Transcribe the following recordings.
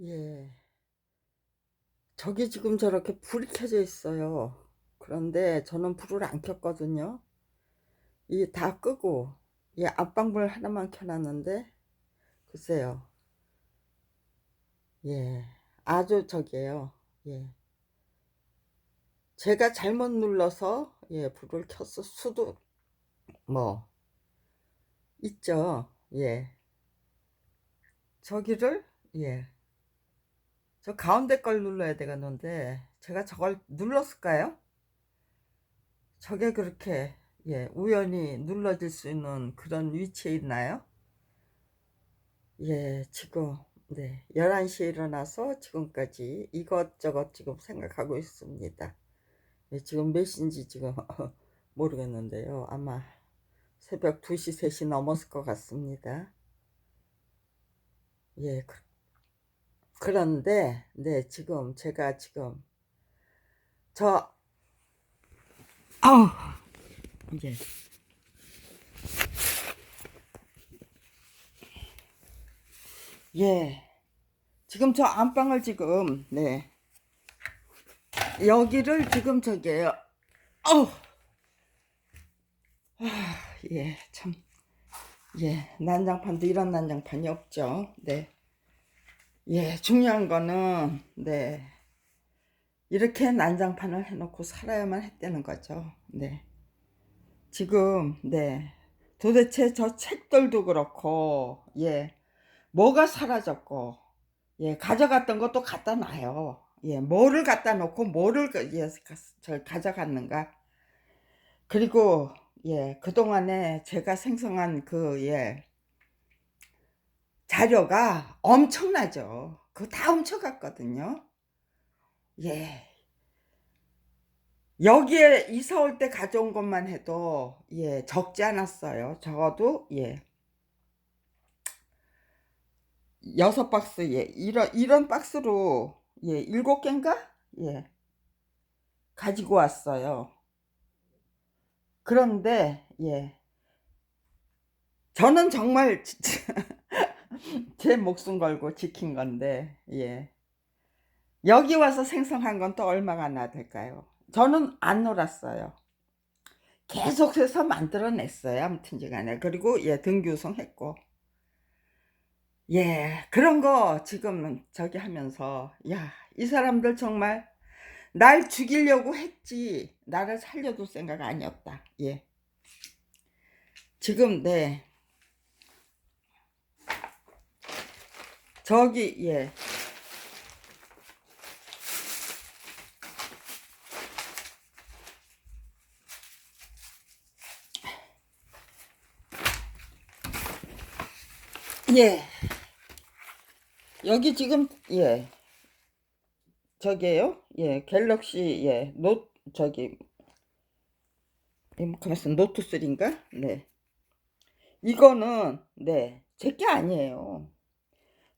예. 저기 지금 저렇게 불이 켜져 있어요. 그런데 저는 불을 안 켰거든요. 이 다 끄고 이 앞방불 하나만 켜놨는데 글쎄요. 예. 아주 저기에요. 예. 제가 잘못 눌러서 예, 불을 켰을 수도 뭐 있죠. 예. 저기를 예. 저 가운데 걸 눌러야 되겠는데 제가 저걸 눌렀을까요? 저게 그렇게 예, 우연히 눌러질 수 있는 그런 위치에 있나요? 예, 지금 네, 11시에 일어나서 지금까지 이것저것 지금 생각하고 있습니다. 예, 지금 몇 시인지 지금 모르겠는데요. 아마 새벽 2시, 3시 넘었을 것 같습니다. 예, 그, 그런데 네, 지금 제가 지금 저 아우 이제 예. 지금 저 안방을 지금 네. 여기를 지금 저기에요. 어우. 아, 예, 참. 예, 난장판도 이런 난장판이 없죠. 네. 예, 중요한 거는 네. 이렇게 난장판을 해놓고 살아야만 했다는 거죠. 네. 지금 네. 도대체 저 책들도 그렇고 예. 뭐가 사라졌고 예, 가져갔던 것도 갖다 놔요. 예, 뭐를 갖다 놓고 뭐를 그- 예, 가- 저 가져갔는가? 그리고 예, 그동안에 제가 생성한 그 예, 자료가 엄청나죠. 그거 다 훔쳐갔거든요. 예. 여기에 이사 올 때 가져온 것만 해도 예, 적지 않았어요. 적어도 예. 여섯 박스 예. 이런 이런 박스로 예, 일곱 개인가? 예. 가지고 왔어요. 그런데 예. 저는 정말 진짜 제 목숨 걸고 지킨 건데 예. 여기 와서 생성한 건 또 얼마가 나 될까요? 저는 안 놀았어요. 계속해서 만들어냈어요. 아무튼지간에 그리고 예 등교성 했고 예 그런 거 지금 저기 하면서 야 이 사람들 정말 날 죽이려고 했지 나를 살려둘 생각 아니었다. 예 지금 네 저기 예. 예. 여기 지금 예. 저기에요? 예 갤럭시 예 노 저기 가만 있어. 노트 3인가? 네. 이거는 네. 제 게 아니에요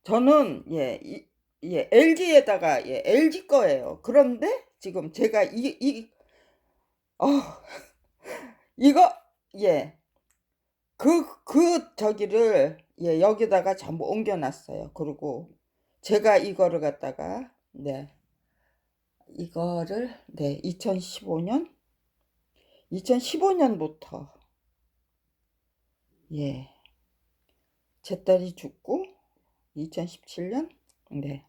저는 예, 이, 예 LG에다가 예 LG 거예요 그런데 지금 제가 이 이 어, 이거 예 그, 그, 저기를, 예, 여기다가 전부 옮겨놨어요. 그리고 제가 이거를 갖다가, 네, 이거를, 네, 2015년? 2015년부터, 예, 제 딸이 죽고, 2017년? 네.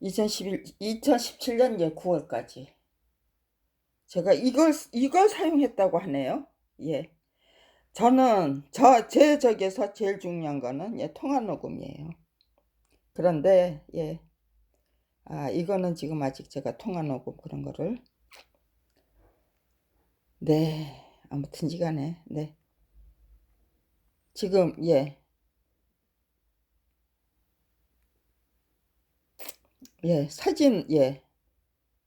2011, 2017년, 예, 9월까지. 제가 이걸 이걸 사용했다고 하네요. 예. 저는 저 제 적에서 제일 중요한 거는 예, 통화 녹음이에요. 그런데 예. 아, 이거는 지금 아직 제가 통화 녹음 그런 거를 네. 아무튼 지간에 네. 지금 예. 예, 사진 예.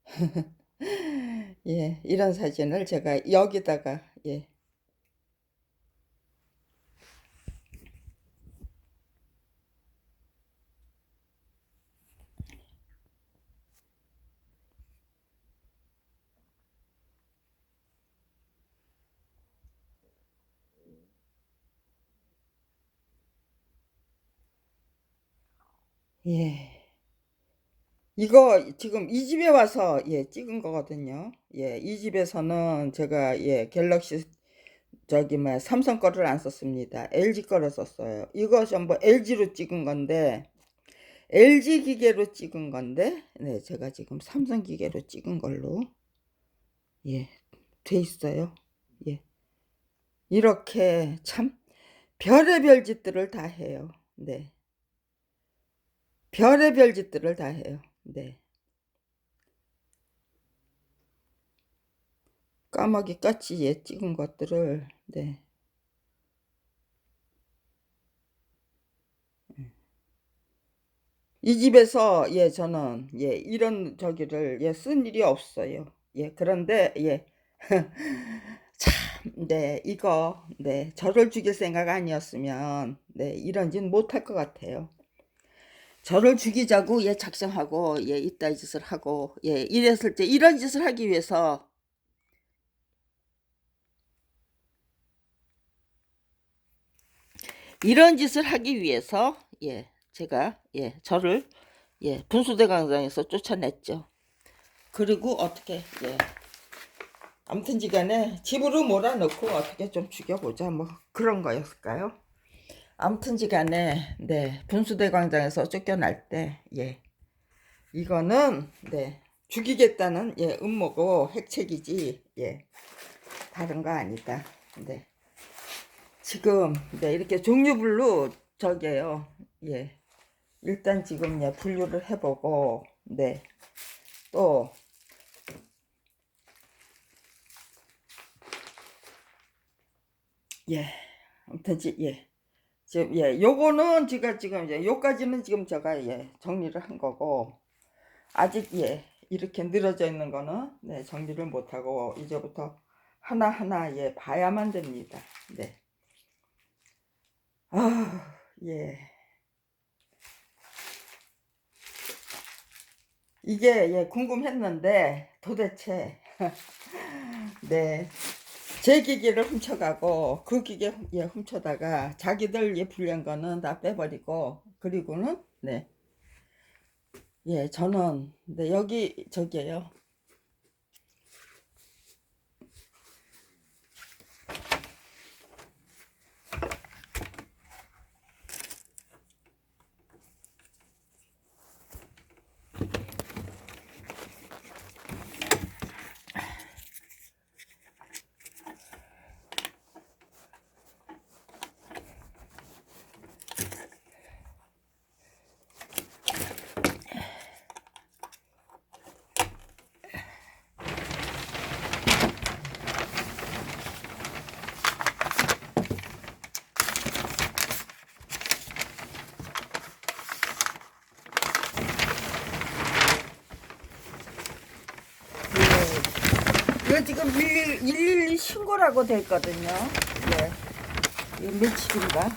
예, 이런 사진을 제가 여기다가 예. 예. 이거 지금 이 집에 와서 예 찍은 거거든요. 예, 이 집에서는 제가 예 갤럭시 저기 뭐 삼성 거를 안 썼습니다. LG 거를 썼어요. 이거 전부 LG로 찍은 건데 LG 기계로 찍은 건데 네 제가 지금 삼성 기계로 찍은 걸로 예 돼 있어요. 예 이렇게 참 별의별 짓들을 다 해요. 네 별의 별 짓들을 다 해요. 네. 까마귀 같이 예 찍은 것들을 네. 이 집에서 예 저는 예 이런 저기를 예 쓴 일이 없어요. 예 그런데 예 참, 네 이거 네 저를 죽일 생각 아니었으면 네 이런 짓 못할 것 같아요. 저를 죽이자고 예 작정하고 예 이따 짓을 하고 예 이랬을 때 이런 짓을 하기 위해서 이런 짓을 하기 위해서 예 제가 예 저를 예 분수대 광장에서 쫓아냈죠. 그리고 어떻게 예 아무튼지간에 집으로 몰아넣고 어떻게 좀 죽여보자 뭐 그런 거였을까요? 아무튼지간에 네 분수대 광장에서 쫓겨날 때예 이거는 네 죽이겠다는 예 음모고 핵책이지 예 다른 거 아니다. 네. 지금 네 이렇게 종류별로 저게요. 예. 일단 지금 예 분류를 해보고 네. 또 예. 아무튼 지 예. 지금 예. 요거는 제가 지금 이제 요까지는 지금 제가 예 정리를 한 거고 아직 예 이렇게 늘어져 있는 거는 네 정리를 못 하고 이제부터 하나 하나 예 봐야만 됩니다. 네. 아, 예. 이게 예 궁금했는데 도대체 네. 제 기계를 훔쳐가고 그 기계 예 훔쳐다가 자기들 예 불리한 거는 다 빼버리고 그리고는 네. 예, 저는 네, 여기 저기에요. 예. 이거 지금 112, 112 신고라고 돼 있거든요. 예. 이게 며칠인가?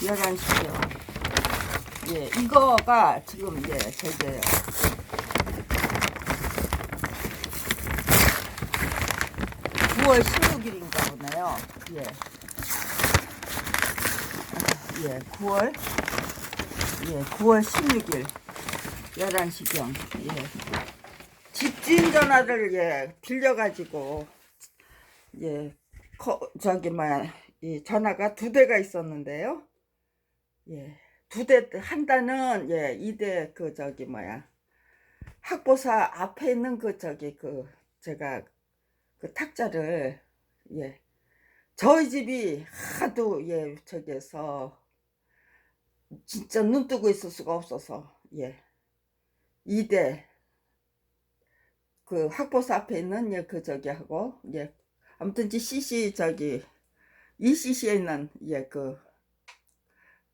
11시요. 예, 이거가 지금 예, 저게요. 구월 16일인가 보네요. 예. 예, 9월 예, 9월 16일 11시경 예. 집주인 전화를 예 빌려가지고 예 커, 저기 뭐야 이 전화가 두 대가 있었는데요. 예 두 대한 대는 예 이대 그 저기 뭐야 학보사 앞에 있는 그 저기 그 제가 그 탁자를 예 저희 집이 하도 예 저기에서 진짜 눈 뜨고 있을 수가 없어서 예 이대 그 학보사 앞에 있는 예, 그 저기 하고 예. 아무튼 지 CC 저기 ECC에 있는 예그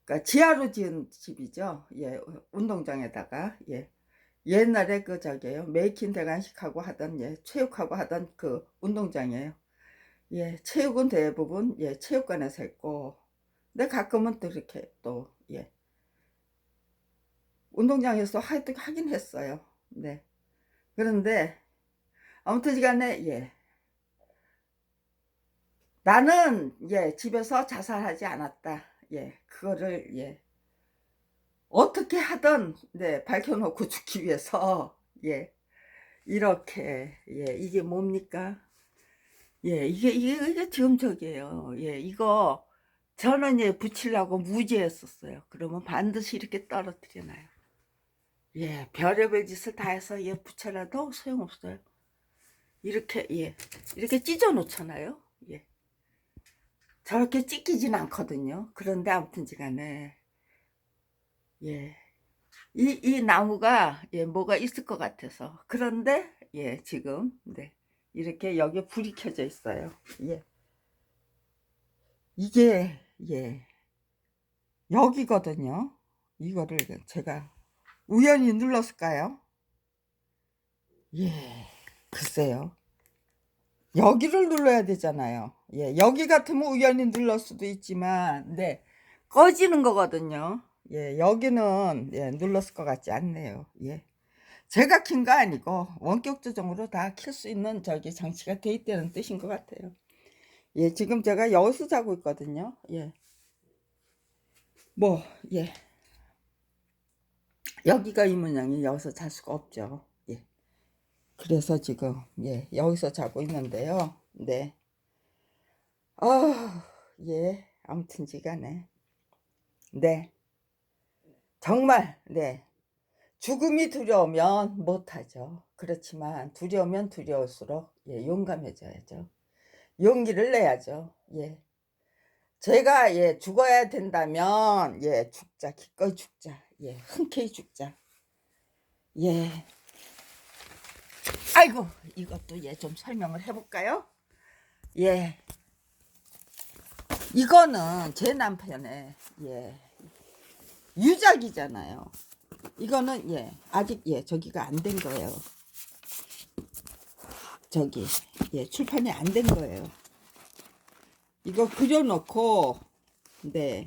그니까 지하로 지은 집이죠. 예 운동장에다가 예. 옛날에 그 저기요. 메이킹 대관식하고 하던 예 체육하고 하던 그 운동장이에요. 예 체육은 대부분 예 체육관에서 했고 근데 가끔은 또 이렇게 또예. 운동장에서 하, 하긴 했어요. 네. 그런데 아무튼 시간에 예. 나는 예 집에서 자살하지 않았다. 예 그거를 예. 어떻게 하든 네 밝혀 놓고 죽기 위해서 예. 이렇게 예 이게 뭡니까? 예 이게 이게 이게 지금 저기예요. 예 이거 저는 예 붙이려고 무지했었어요. 그러면 반드시 이렇게 떨어뜨려놔요. 예 별의별 짓을 다 해서 예 붙여놔도 소용없어요 이렇게 예 이렇게 찢어 놓잖아요 예 저렇게 찢기진 않거든요 그런데 아무튼지 간에 예. 이, 이 나무가, 예, 뭐가 있을 것 같아서. 그런데, 예, 지금, 네. 이렇게 여기에 불이 켜져 있어요. 예. 이게, 예. 여기거든요. 이거를 제가 우연히 눌렀을까요? 예. 글쎄요. 여기를 눌러야 되잖아요. 예. 여기 같으면 우연히 눌렀을 수도 있지만, 네. 꺼지는 거거든요. 예, 여기는 예, 눌렀을 것 같지 않네요. 예. 제가 킨 거 아니고 원격 조정으로 다 킬 수 있는 저기 장치가 돼 있다는 뜻인 것 같아요. 예, 지금 제가 여기서 자고 있거든요. 예. 뭐, 예. 여기가 이 모양이 여기서 잘 수가 없죠. 예. 그래서 지금, 예, 여기서 자고 있는데요. 네. 아, 예. 아무튼 지간에. 네. 정말 네 죽음이 두려우면 못하죠. 그렇지만 두려우면 두려울수록 예, 용감해져야죠. 용기를 내야죠. 예. 제가 예 죽어야 된다면 예 죽자 기꺼이 죽자 예 흔쾌히 죽자 예 아이고 이것도 예좀 설명을 해볼까요? 예 이거는 제 남편의 예 유작이잖아요. 이거는 예 아직 예 저기가 안 된 거예요. 저기 예 출판이 안 된 거예요. 이거 그려놓고 네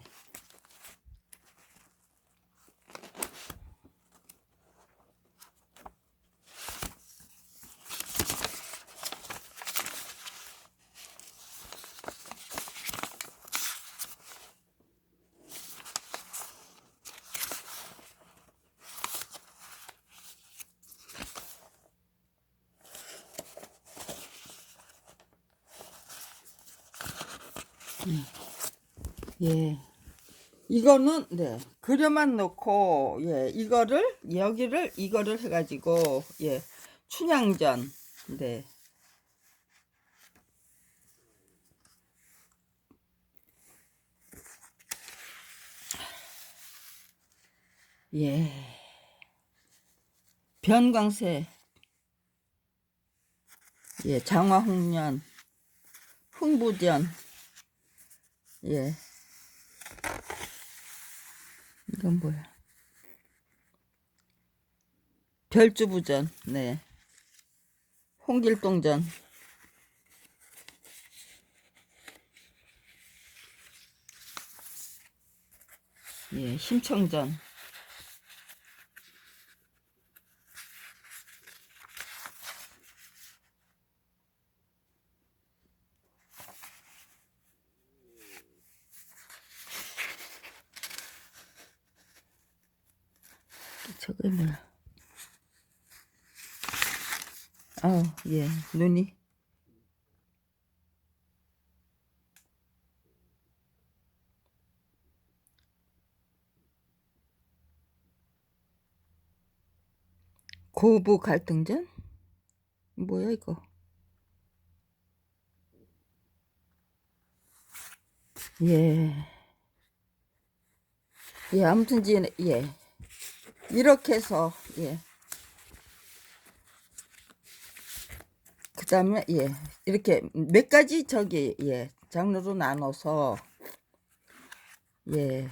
예. 이거는 네. 그려만 놓고 예 이거를 여기를 이거를 해가지고 예 춘향전. 네. 예. 변광세 예 장화홍련. 흥부전. 예 이건 뭐야? 별주부전, 네. 홍길동전. 예, 심청전. 저게 뭐야? 아, 예, 눈이. 고부 갈등전? 뭐야 이거? 예. 예, 아무튼지 예. 이렇게 해서 예. 그 다음에 예. 이렇게 몇 가지 저기 예. 장르로 나눠서 예.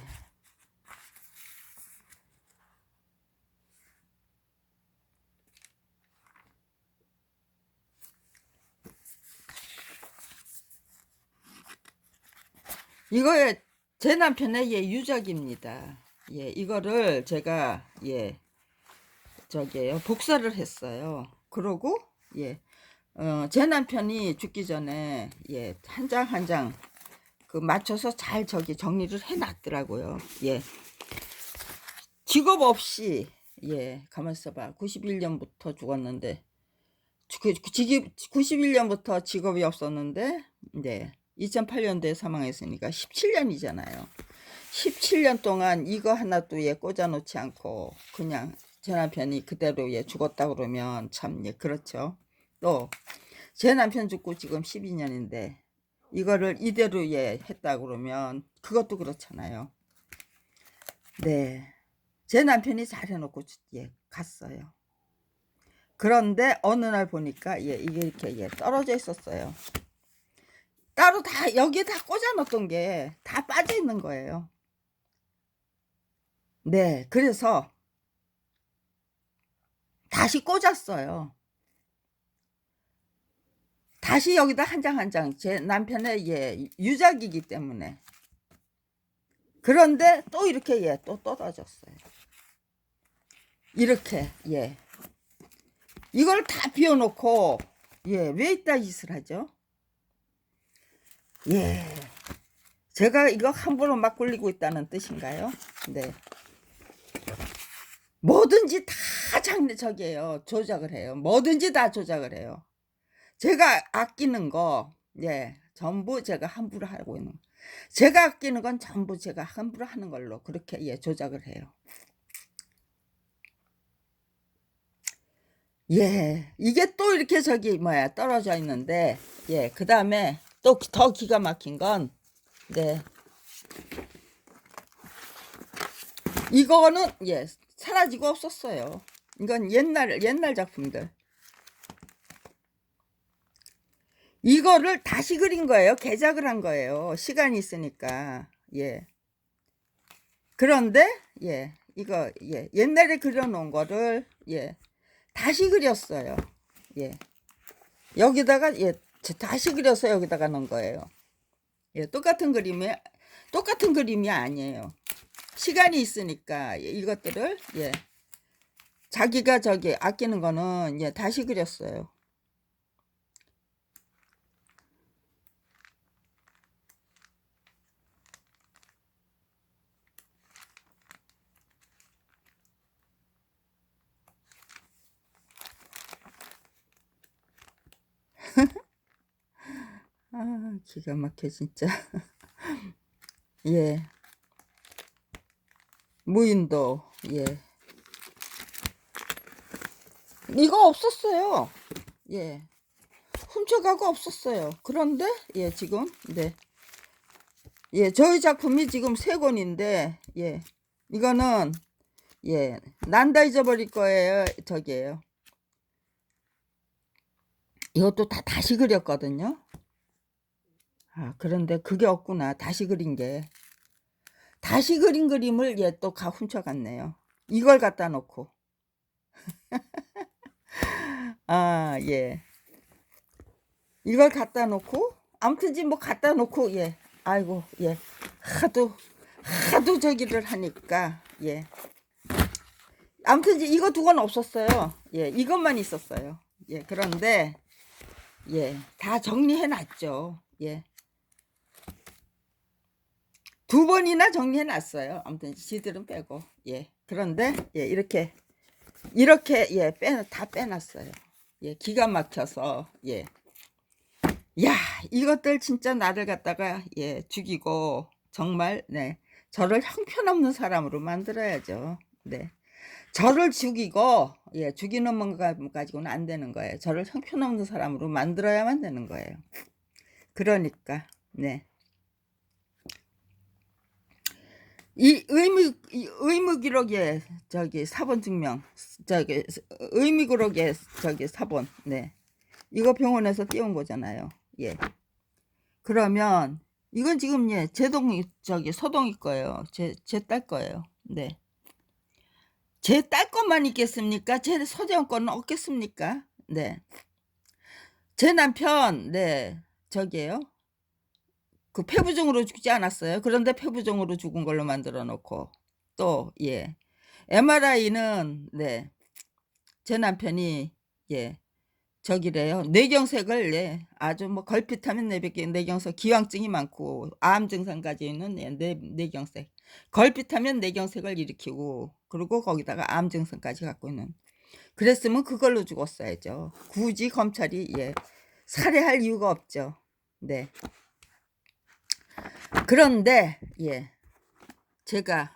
이거에 제 남편의 예 유적입니다. 예, 이거를 제가 예 저기요 복사를 했어요. 그러고 예, 어, 제 남편이 죽기 전에 예 한 장 한 장 그 맞춰서 잘 저기 정리를 해 놨더라고요. 예, 직업 없이 예 가만 있어 봐. 91년부터 죽었는데 그, 그 직업 91년부터 직업이 없었는데 네 2008년도에 사망했으니까 17년이잖아요. 17년 동안 이거 하나도 예 꽂아놓지 않고 그냥 제 남편이 그대로 예 죽었다 그러면 참 예 그렇죠 또 제 남편 죽고 지금 12년인데 이거를 이대로 예 했다 그러면 그것도 그렇잖아요 네 제 남편이 잘해놓고 예 갔어요. 그런데 어느 날 보니까 예 이게 이렇게 예 떨어져 있었어요. 따로 다 여기에 다 꽂아 놓던 게 다 빠져 있는 거예요. 네, 그래서 다시 꽂았어요. 다시 여기다 한 장 한 장. 제 남편의 예 유작이기 때문에. 그런데 또 이렇게 예 또 떨어졌어요. 이렇게 예. 이걸 다 비워놓고 예왜 이따 짓을 하죠? 예. 제가 이거 함부로 막 굴리고 있다는 뜻인가요? 네. 뭐든지 다 장례 저기에요. 조작을 해요. 뭐든지 다 조작을 해요 제가 아끼는 거 예 전부 제가 함부로 하고 있는 거. 제가 아끼는 건 전부 제가 함부로 하는 걸로 그렇게 예 조작을 해요 예, 이게 또 이렇게 저기 뭐야 떨어져 있는데 예, 그 다음에 또 더 기가 막힌 건 네, 이거는 예 사라지고 없었어요. 이건 옛날 옛날 작품들. 이거를 다시 그린 거예요. 개작을 한 거예요. 시간이 있으니까 예. 그런데 예 이거 예 옛날에 그려놓은 거를 예 다시 그렸어요. 예. 여기다가 예 저- 다시 그려서 여기다가 넣은 거예요. 예, 똑같은 그림이 똑같은 그림이 아니에요. 시간이 있으니까 예, 이것들을 예. 자기가 저기 아끼는 거는 예, 다시 그렸어요. 아, 기가 막혀 진짜. 예. 무인도. 예. 이거 없었어요. 예. 훔쳐가고 없었어요. 그런데 예, 지금 네. 예, 저희 작품이 지금 세 권인데 예. 이거는 예, 난다 잊어버릴 거예요. 저기에요. 이것도 다 다시 그렸거든요. 아, 그런데 그게 없구나. 다시 그린 게. 다시 그린 그림을 얘 또 가 훔쳐갔네요. 이걸 갖다 놓고. 아, 예. 이걸 갖다 놓고, 아무튼지 뭐 갖다 놓고, 예. 아이고, 예. 하도, 하도 저기를 하니까, 예. 아무튼지 이거 두 건 없었어요. 예, 이것만 있었어요. 예, 그런데, 예, 다 정리해 놨죠. 예. 두 번이나 정리해 놨어요. 아무튼 지들은 빼고. 예. 그런데 예, 이렇게 이렇게 예, 빼, 다 빼놨어요. 예, 기가 막혀서 예. 야, 이것들 진짜 나를 갖다가 예, 죽이고 정말 네. 저를 형편없는 사람으로 만들어야죠. 네. 저를 죽이고 예, 죽이는 뭔가 가지고는 안 되는 거예요. 저를 형편없는 사람으로 만들어야만 되는 거예요. 그러니까 네. 이 의무 이 의무 기록에 저기 사본 증명 저기 의무 기록에 저기 사본 네. 이거 병원에서 띄운 거잖아요. 예. 그러면 이건 지금 예 제동 저기 서동이 거예요. 제 제 딸 거예요. 네. 제 딸 것만 있겠습니까? 제 서재원 거는 없겠습니까? 네 제 남편 네. 저기에요 그 폐부종으로 죽지 않았어요. 그런데 폐부종으로 죽은 걸로 만들어 놓고 또 예. MRI는 네. 제 남편이 예. 저기래요. 뇌경색을 예. 아주 뭐 걸핏하면 뇌백기 뇌경색 기왕증이 많고 암 증상까지 있는 예, 뇌, 뇌경색. 걸핏하면 뇌경색을 일으키고 그리고 거기다가 암 증상까지 갖고 있는. 그랬으면 그걸로 죽었어야죠. 굳이 검찰이 예 살해할 이유가 없죠. 네. 그런데 예 제가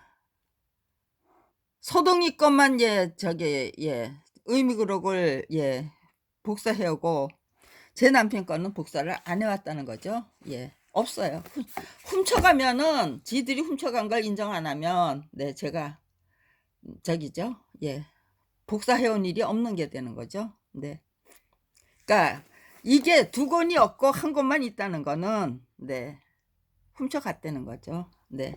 소동이 것만 예 저기 예 의미그록을 예 복사해오고 제 남편 거는 복사를 안 해왔다는 거죠. 예 없어요. 훔- 훔쳐가면은 지들이 훔쳐간 걸 인정 안 하면 네 제가 저기죠. 예 복사해온 일이 없는 게 되는 거죠. 네. 그러니까 이게 두 권이 없고 한 권만 있다는 거는 네 훔쳐갔다는 거죠. 네.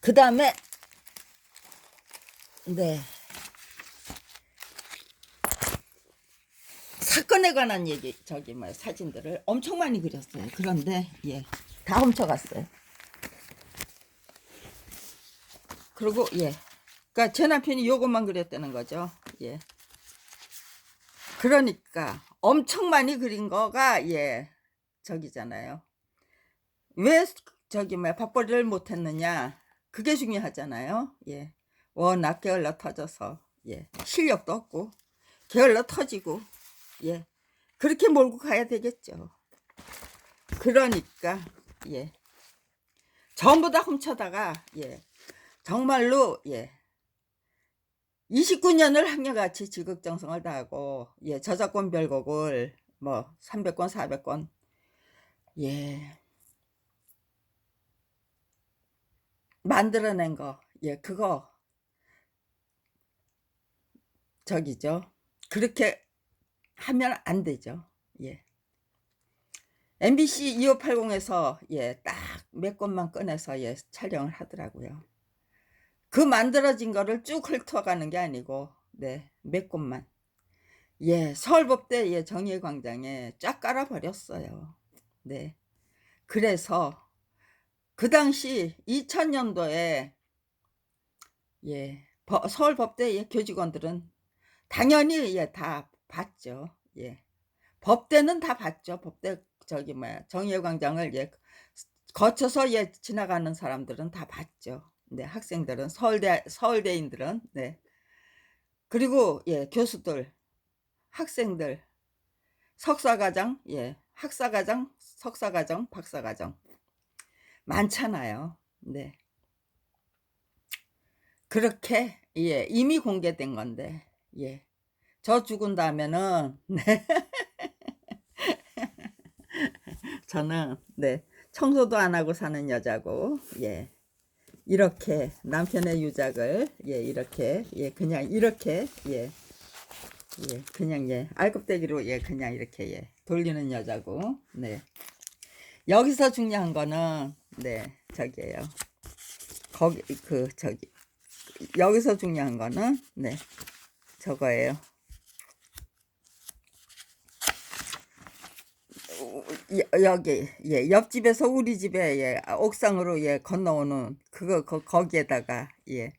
그 다음에 네 사건에 관한 얘기 저기 뭐 사진들을 엄청 많이 그렸어요. 그런데 예 다 훔쳐갔어요. 그리고 예 그러니까 제 남편이 요것만 그렸다는 거죠. 예 그러니까 엄청 많이 그린 거가 예 저기잖아요. 왜 저기 뭐야 밥벌이를 못했느냐? 그게 중요하잖아요. 예. 워낙 게을러 터져서 예. 실력도 없고 게을러 터지고 예. 그렇게 몰고 가야 되겠죠. 그러니까 예. 전부 다 훔쳐다가 예. 정말로 예. 29년을 한결같이 지극정성을 다하고 예 저작권 별곡을 뭐 300권 400권 예. 만들어낸 거. 예 그거. 저기죠. 그렇게 하면 안 되죠. 예. MBC 2580에서 예 딱 몇 권만 꺼내서 예 촬영을 하더라고요. 그 만들어진 거를 쭉 훑어가는 게 아니고 네몇 곳만. 예 서울법대 예 정의광장에 쫙 깔아버렸어요 네. 그래서 그 당시 2000년도에 예 버- 서울 법대 예, 교직원들은 당연히 예 다 봤죠. 예. 법대는 다 봤죠. 법대 저기 뭐야 정의광장을 예 거쳐서 예 지나가는 사람들은 다 봤죠. 네, 학생들은 서울대 서울대인들은 네. 그리고 예, 교수들, 학생들, 석사과정, 예, 학사과정, 석사과정, 박사과정 많잖아요. 네. 그렇게 예, 이미 공개된 건데 예. 저 죽은 다음에는 네. 저는 네. 청소도 안 하고 사는 여자고 예. 이렇게 남편의 유작을 예 이렇게 예 그냥 이렇게 예 예, 그냥 예 알껍데기로 예 그냥 이렇게 예 돌리는 여자고. 네. 여기서 중요한 거는 네 저기예요. 거기 그 저기 여기서 중요한 거는 네 저거예요. 여- 여기 예 옆집에서 우리 집에 예 옥상으로 예 건너오는 그거 거, 거기에다가 예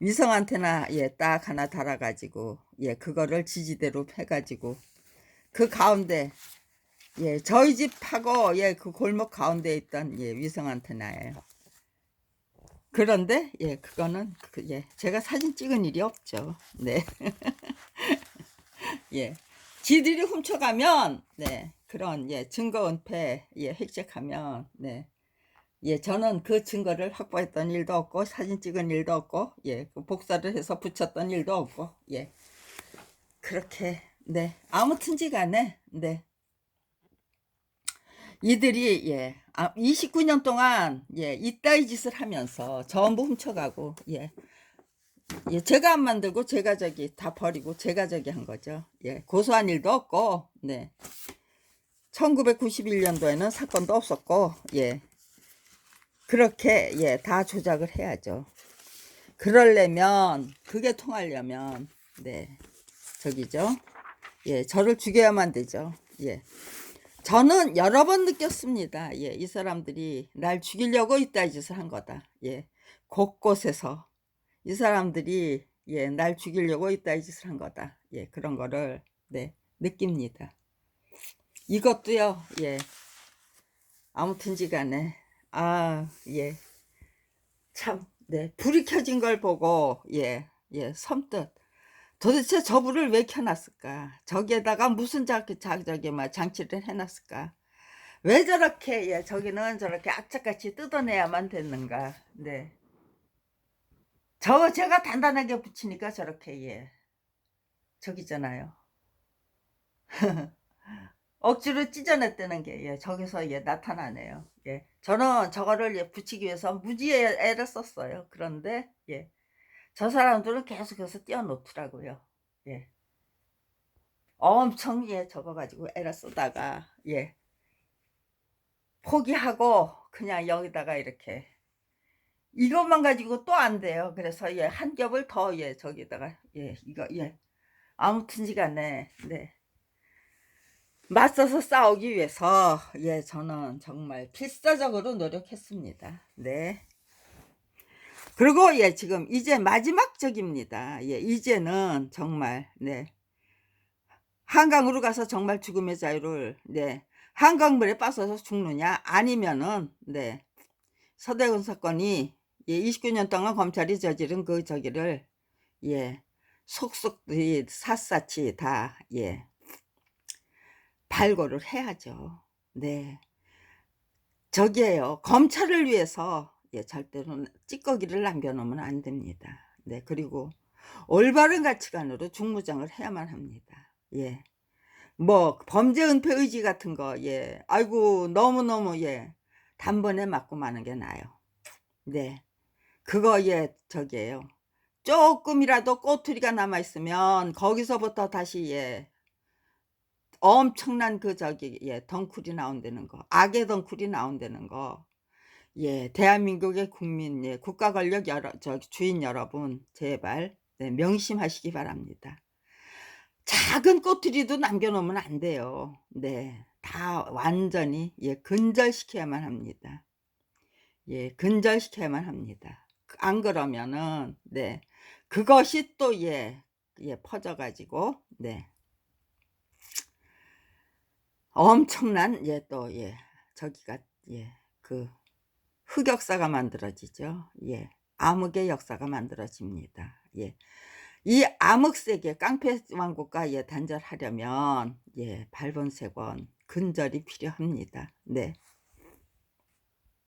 위성 안테나 예 딱 하나 달아 가지고 예 그거를 지지대로 패 가지고 그 가운데 예 저희 집하고 예 그 골목 가운데 있던 예 위성 안테나예요. 그런데 예 그거는 그, 예 제가 사진 찍은 일이 없죠. 네. 예. 지들이 훔쳐가면 네 그런 예 증거 은폐 예 획책하면 네. 예 저는 그 증거를 확보했던 일도 없고 사진 찍은 일도 없고 예그 복사를 해서 붙였던 일도 없고 예 그렇게 네 아무튼지간에 네 이들이 예 29년 동안 예 이따위 짓을 하면서 전부 훔쳐가고 예 예, 제가 안 만들고 제가 저기 다 버리고 제가 저기 한 거죠. 예, 고소한 일도 없고, 네. 1991년도에는 사건도 없었고, 예. 그렇게, 예, 다 조작을 해야죠. 그러려면, 그게 통하려면, 네. 저기죠. 예, 저를 죽여야만 되죠. 예. 저는 여러 번 느꼈습니다. 예, 이 사람들이 날 죽이려고 이따 짓을 한 거다. 예. 곳곳에서. 이 사람들이 예, 날 죽이려고 이따 이 짓을 한 거다. 예, 그런 거를 네, 느낍니다. 이것도요. 예. 아무튼지 간에 아, 예. 참, 네, 불이 켜진 걸 보고, 예, 예, 섬뜩. 도대체 저 불을 왜 켜놨을까? 저기에다가 무슨 자, 자, 저기, 뭐, 장치를 해놨을까? 왜 저렇게, 예, 저기는 저렇게 악착같이 뜯어내야만 됐는가? 네. 저, 제가 단단하게 붙이니까 저렇게, 예, 저기잖아요. 억지로 찢어냈다는 게, 예, 저기서, 예, 나타나네요. 예. 저는 저거를, 예, 붙이기 위해서 무지 애- 애를 썼어요. 그런데, 예. 저 사람들은 계속해서 띄워놓더라고요. 예. 엄청, 예, 저거 가지고 애를 쓰다가, 예. 포기하고, 그냥 여기다가 이렇게. 이것만 가지고 또 안 돼요. 그래서, 예, 한 겹을 더, 예, 저기다가, 예, 이거, 예. 아무튼 지간에, 네. 맞서서 싸우기 위해서 예 저는 정말 필사적으로 노력했습니다. 네. 그리고 예 지금 이제 마지막 적입니다. 예 이제는 정말 네 한강으로 가서 정말 죽음의 자유를 네 한강물에 빠져서 죽느냐 아니면은 네 서대군 사건이 예 29년 동안 검찰이 저지른 그 저기를 예 속속 이 샅샅이 다예 발굴을 해야죠. 네. 저기에요. 검찰을 위해서 예, 절대로 찌꺼기를 남겨놓으면 안 됩니다. 네. 그리고 올바른 가치관으로 중무장을 해야만 합니다. 예. 뭐 범죄 은폐 의지 같은 거 예. 아이고 너무너무 예. 단번에 맞고 마는 게 나아요. 네. 그거 예 저기에요. 조금이라도 꼬투리가 남아 있으면 거기서부터 다시 예 엄청난 그 저기 예 덩쿨이 나온다는 거 악의 덩쿨이 나온다는 거 예 대한민국의 국민 예 국가 권력 여러 저 주인 여러분 제발 네, 명심하시기 바랍니다. 작은 꼬투리도 남겨놓으면 안 돼요. 네, 다 완전히 예 근절시켜야만 합니다. 예, 근절시켜야만 합니다. 안 그러면은 네 그것이 또예 예 퍼져가지고 네 엄청난 예 또 예 저기가 예그 흑역사가 만들어지죠. 예 암흑의 역사가 만들어집니다. 예. 이 암흑 세계 깡패 왕국과 예 단절하려면 예 발본색원 근절이 필요합니다. 네.